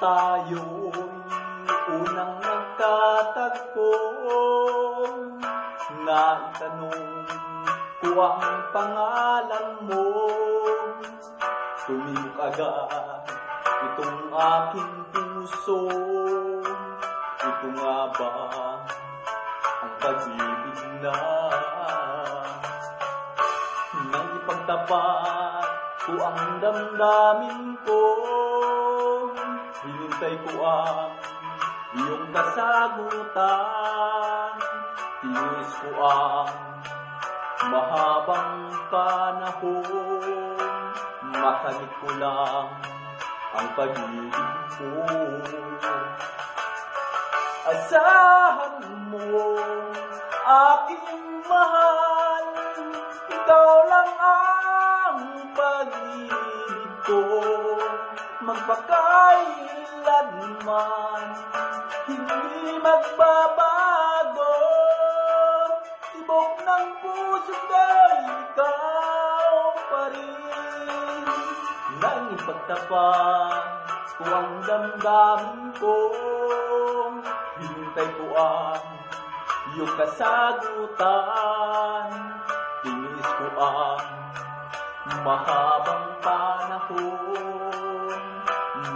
tayo'y unang nagkatagpo Naitanong ko ang pangalan mo. Tumilok agad itong aking puso. Ito nga ba ang pag-ibig na Nang ipagtapat ko ang damdamin ko Hinintay ko ang iyong kasagutan Tinis ko ang mahabang panahon. Makamit ko lang ang pag-ibig mo Asahan mo aking mahal Ikaw lang ang pag-ibig ko Magpakailanman Hindi magbabago. Tibok ng puso ko'y ikaw pa rin. Nang ipagtapat ko ang damdamin ko Hintay ko ang iyong kasagutan. Tinis ko ang mahabang panahon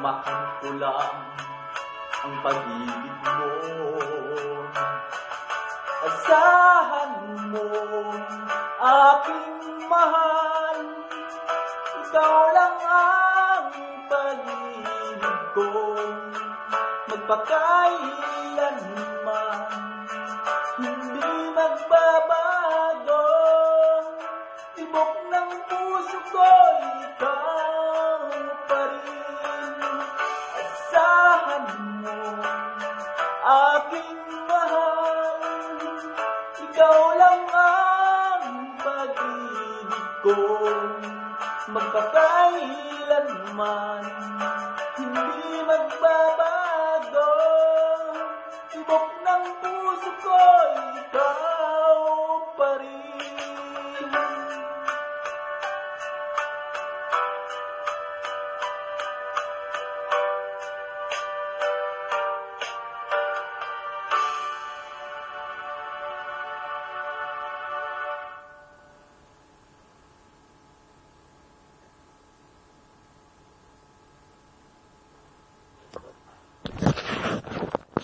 Makamit ko lang ang pag-ibig mo. Asahan mo aking mahal. Ikaw lang ang pag-ibig ko. Magpakailanman Hindi magbabago aking mahal Ikaw lang ang pag-ibig ko Magpakailanman